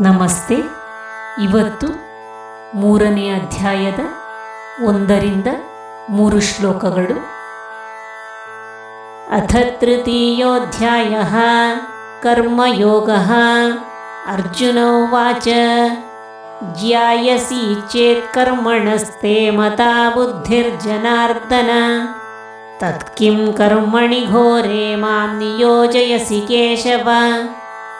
ನಮಸ್ತೆ. ಇವತ್ತು ಮೂರನೇ ಅಧ್ಯಾಯದ ಒಂದರಿಂದ ಮೂರು ಶ್ಲೋಕಗಳು. ಅಥ ತೃತೀಯೋಧ್ಯಾಯ ಕರ್ಮಯೋಗ. ಅರ್ಜುನ ಉಚ ಜ್ಯಾಯಸಿ ಚೇತ್ ಕರ್ಮಣಸ್ತೆ ಮತಾ ಬುದ್ಧಿರ್ಜನಾರ್ದನ. ತತ್ಕಿಂ ಕರ್ಮಣಿ ಘೋರೆ ಮಾಂ ನಿಯೋಜಯಸಿ ಕೇಶವ.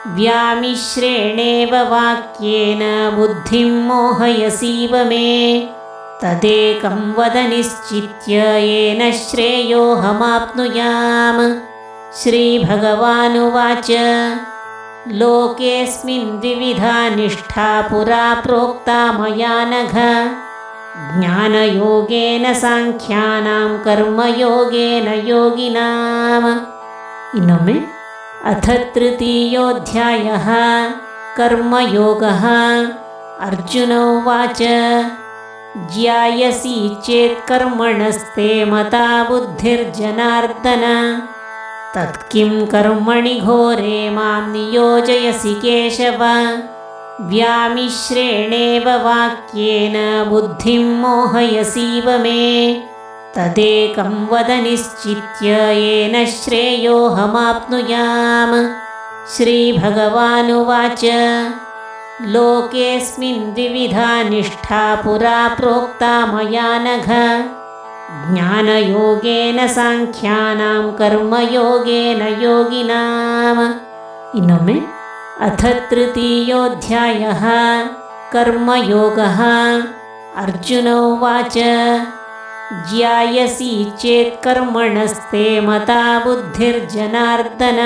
व्यामिश्रेणेव वाक्येन बुद्धिं मोहयसीव मे। तदेकं वद निश्चित्य येन श्रेयोऽहमाप्नुयाम्। श्रीभगवानुवाच। लोकेऽस्मिन् द्विविधा निष्ठा पुरा प्रोक्ता मया नघ। ज्ञानयोगेन साङ्ख्यानां कर्मयोगेन योगिनाम्। इनोमे अथ तृतीयोऽध्यायः कर्मयोगः। अर्जुनो वाच ज्यायसि चेत्कर्मणस्ते मता बुद्धिर्जनार्दन। तत्किं कर्मणि घोरे मां नियोजयसि केशव। व्यामिश्रेणेव वाक्येन बुद्धिं मोहयसीव मे। तदेकं वद निश्चित्य येन श्रेयोहमाप्नुयाम श्रीभगवानुवाच। लोकेऽस्मिन् द्विविधा निष्ठा पुरा प्रोक्ता मया नघ। ज्ञानयोगेन साङ्ख्यानां कर्मयोगेन योगिनाम्। इनमे अथ तृतीयोऽध्यायः। कर्मयोगः। अर्जुन उवाच। ज्यायसि चेत् कर्मणस्ते मता बुद्धिर्जनार्दन।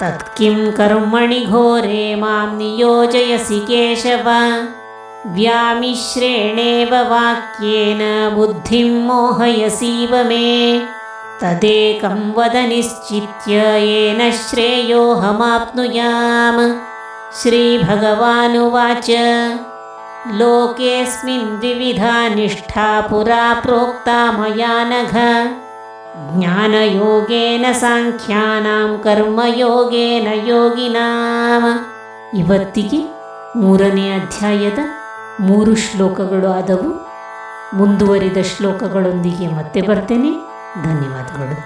तत्किं कर्मणि घोरे मां नियोजयसि केशव। व्यामिश्रेणेव वाक्येन बुद्धिं मोहयसीव मे। तदेकं वद निश्चित्य येन श्रेयोऽहमाप्नुयाम्। श्रीभगवानुवाच लोकेऽस्मिन् द्विविधा निष्ठा पुरा प्रोक्ता मया नघ ಜ್ಞಾನಯೋಗೇನ ಸಾಂಖ್ಯಾನಾಂ ಕರ್ಮಯೋಗೇನ ಯೋಗಿನಾಂ ಇವತ್ತಿಗೆ ಮೂರನೇ ಅಧ್ಯಾಯದ ಮೂರು ಶ್ಲೋಕಗಳು ಆದವು ಮುಂದುವರಿದ ಶ್ಲೋಕಗಳೊಂದಿಗೆ ಮತ್ತೆ ಬರ್ತೇನೆ ಧನ್ಯವಾದಗಳು